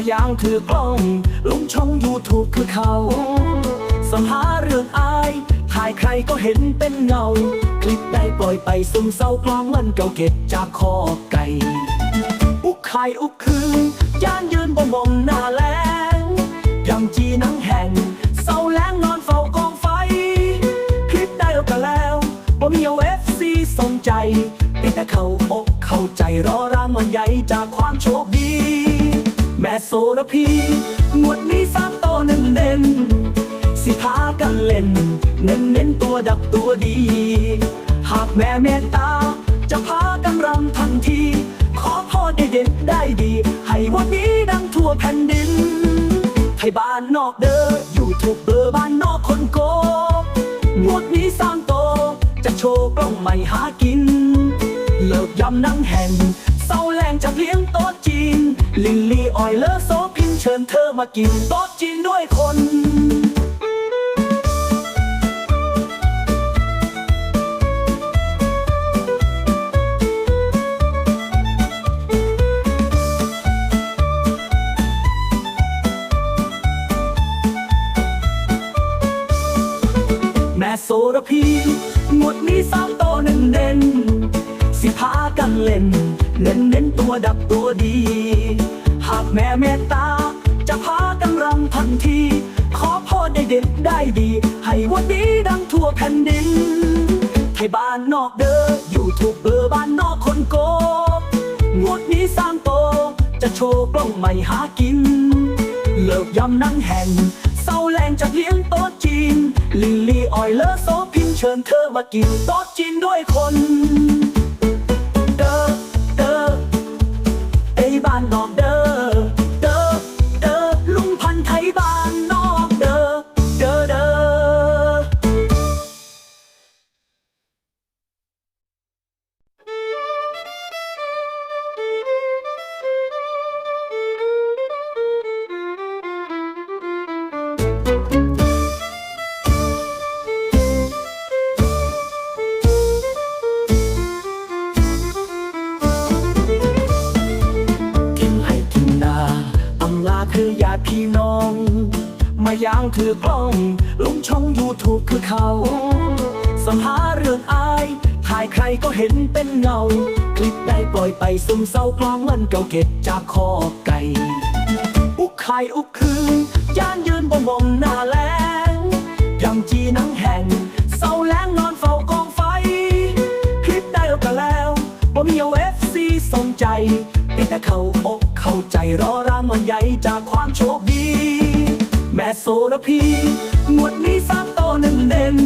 ายางถือกล้อง ลงช่องยูทูบคือเขาสัมภาเรื่องอายถ่ายใครก็เห็นเป็นเงา คลิปได้ปล่อยไปซึมเศร้ากลองมันเก่าเก็บจากคอไก่อุกไข่อุกคืนย่านยืนบ่มองหน้าแลงยำจีนังแห่งเศร้าแลงนอนเฝ้ากองไฟ คลิปได้แล้วก็แล้วบ่มีเอาเอฟซีสนใจ เป็นแต่เขาอกเข้าใจรอน แม่โซระพีงวดนี้สามโตวหนึ่งเด่นสิพากันเล่น เน้นเน้นตัวดักตัวดี หากแม่เมตตา จะพากันรำทันที ขอพรได้เด็ดได้ดี ให้วันนี้ดังทั่วแผ่นดินให้บ้านนอกเด้ออยู่ถูกเบอร์บ้านนอกคนโกงวดนี้สร้างโต จะโชว์กล้องใหม่หากิน เลิกยำนั่งแห่งเศร้าแรงจากเลี้ยงต๊ะจีน ลิลลี่ออยเลอร์โซพินเชิญเธอมากินโต๊ะจีนด้วยคนแม่โซระพีงวดนี้สามโตหนึ่งเด่น สิพากันเล่นเน้นเน้นตัวดับตัวดี หากแม่เมตตา จะพากันรำทันที ขอพ่อได้เด็ดได้ดี ให้วันนี้ดังทั่วแผ่นดินให้บ้านนอกเด้ออยู่ถูกเบอร์บ้านนอกคนโกงงวดนี้สร้างโต จะโชว์กล้องใหม่หากิน เลิกยำนั่งแห่งเศร้าแรงจากเลี้ยงโต๊ะจีน ลิลลี่ออยเลอร์โซพินเชิญเธอมากินโต๊ะจีนด้วยคน คือญาติพี่น้อง มายางคือกล้อง ลุงช่องยูทูบคือเขาสัมภาเรื่องอายถ่ายใครก็เห็นเป็นเงา คลิปได้ปล่อยไปซึมเศร้ากลองมันเก่าเก็บจากคอไก่ อุกไข่อุกคืนย่านยืนบ่มองหน้า ระพีงวดนี้สามโตวหนึ่งเด่น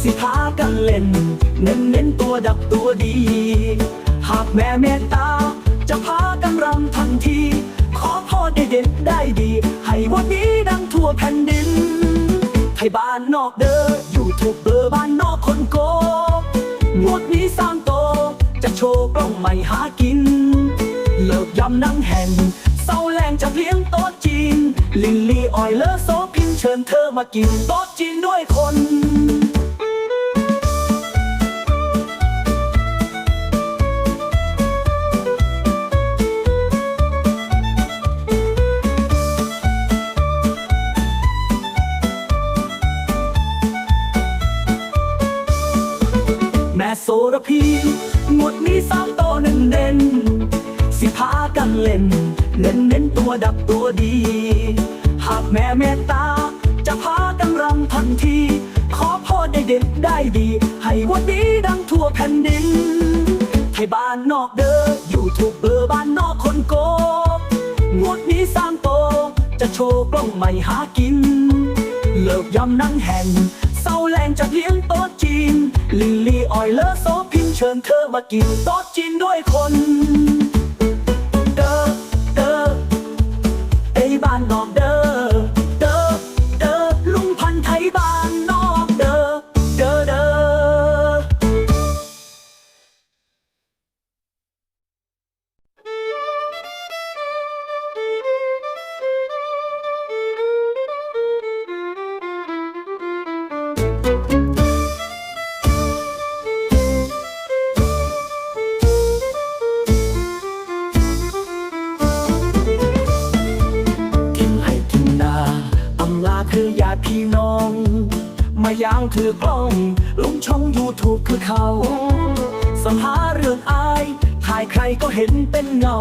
สิพากันเล่น เน้นเน้นตัวดักตัวดี หากแม่เมตตา จะพากันรำทันที ขอพรได้เด็ดได้ดี ให้วันนี้ดังทั่วแผ่นดินให้บ้านนอกเด้ออยู่ถูกเบอร์บ้านนอกคนโกงวดนี้สร้างโต จะโชว์กล้องใหม่หากิน เลิกยำนั่งแห่งเศร้าแรงจากเลี้ยงโต๊ะจีนลิลลี ออยเลอร์โซพินเชิญเธอมากินโต๊ะจีนด้วยคนแม่โซระพีงวดนี้สามโตวหนึ่งเด่น สิพากันเล่นเน้นเน้นตัวดับตัวดี หากแม่เมตตา จะพากันรำทันที ขอพ่อได้เด็ดได้ดี ให้วันนี้ดังทั่วแผ่นดินให้บ้านนอกเด้ออยู่ถูกเบอร์บ้านนอกคนโกงวดนี้สร้างโต จะโชว์กล้องใหม่หากิน เลิกยำนั่งแห่งเศร้าแรงจากเลี้ยงโต๊ะจีน ลิลลี่ออยเลอร์โซพินเชิญเธอมากินโต๊ะจีนด้วยคน ถือกล้อง ลงช่องยูทูบคือเขาสัมภาเรื่องอายถ่ายใครก็เห็นเป็นเงา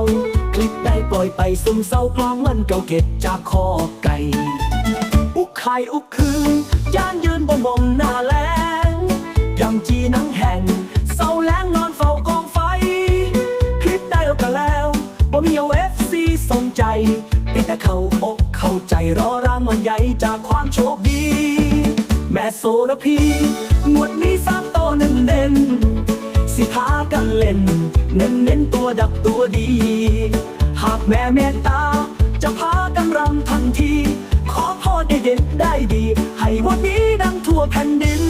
คลิปได้ปล่อยไปซึมเศร้ากลองมันเก่าเก็บจากคอไก่ อุกไข่อุกคืนย่านยืนบ่มองหน้าแล ระพีงวดนี้สามโตวเน้นเน้นสิพากันเล่น เน้นเน้นตัวดักตัวดี หากแม่เมตตา จะพากันรำทันที ขอพรได้เด็ดได้ดี ให้วันนี้ดังทั่วแผ่นดิน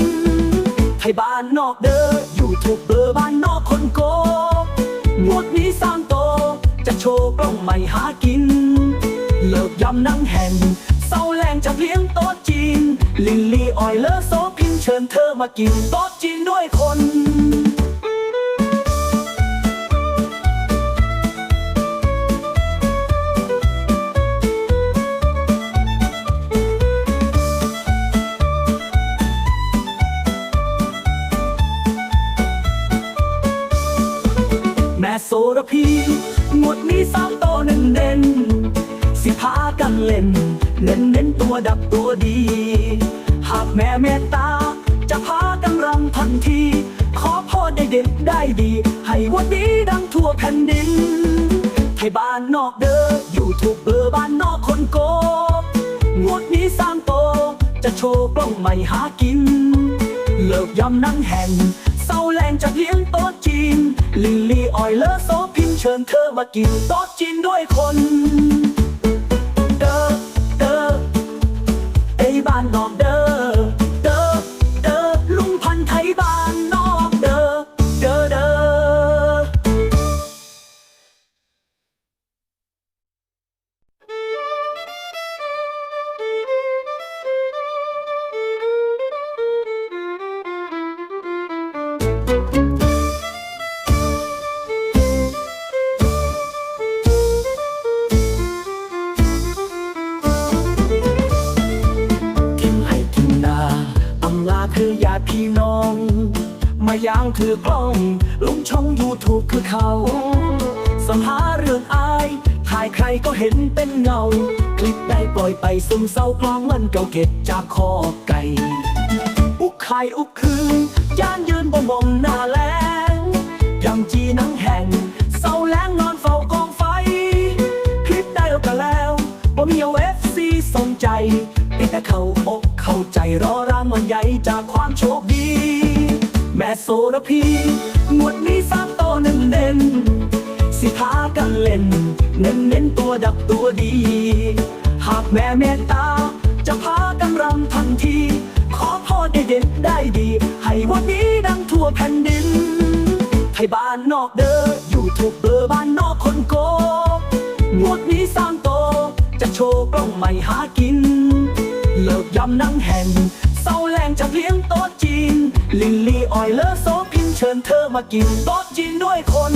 ให้บ้านนอกเด้ออยู่ถูกเบอร์บ้านนอกคนโกงวดนี้สร้างโต จะโชว์กล้องใหม่หากิน เลิกยำนั่งแห่งเศร้าแรงจะเลี้ยงต๊ะจีน ลิลลี่ออยเลอร์โซพินเชิญเธอมากินโต๊ะจีนด้วยคน วดับตัวดี หากแม่เมตตา จะพากันรำทันที ขอพ่อได้เด็ดได้ดี ให้วันนี้ดังทั่วแผ่นดินให้บ้านนอกเด้ออยู่ถูกเบอร์บ้านนอกคนโกงวดนี้สร้ามโต จะโชว์กล้องใหม่หากิน เลิกยำนั่งแห่งเศร้าแรงจะเลี้ยงโต๊ะจีน ลิลลี่ออยเลอร์โซพินเชิญเธอมากินโต๊ะจีนด้วยคน บ้านนอกายางถือกล้อง ลงช่องยูทูบคือเขาสัมภาเรื่องอาย ถ่ายใครก็เห็นเป็นเงา คลิปได้ปล่อยไปซึมเศร้ากลองมันเก่าเก็บจากคอไก่ อุกไข่อุกคืนย่านยืนบ่มองหน้าแลงยังจีนังแห่งเศร้าแลงนอนเฝ้ากองไฟ คลิปได้แล้วก็แล้วบ่มีเอาเอฟซีสนใจแต่เขาอกเข้าใจรอรางวัลใหญ่จากความโชคดี โซระพีงวดนี้สามโตวเน้นเน้นสิพากันเล่น เน้นเน้นตัวดักตัวดี หากแม่เมตตา จะพากันรำทันที ขอพรได้เด็ดได้ดี ให้วันนี้ดังทั่วแผ่นดินให้บ้านนอกเด้ออยู่ถูกเบอร์บ้านนอกคนโกงวดนี้สร้างโต จะโชว์กล้องใหม่หากิน เลิกยำนั่งแห่งเศร้าแรงจะเลี้ยงโต๊ะจีนลิลลี่ อยเลอโซพินเชิญเธอมากินโต๊ะจีนด้วยคน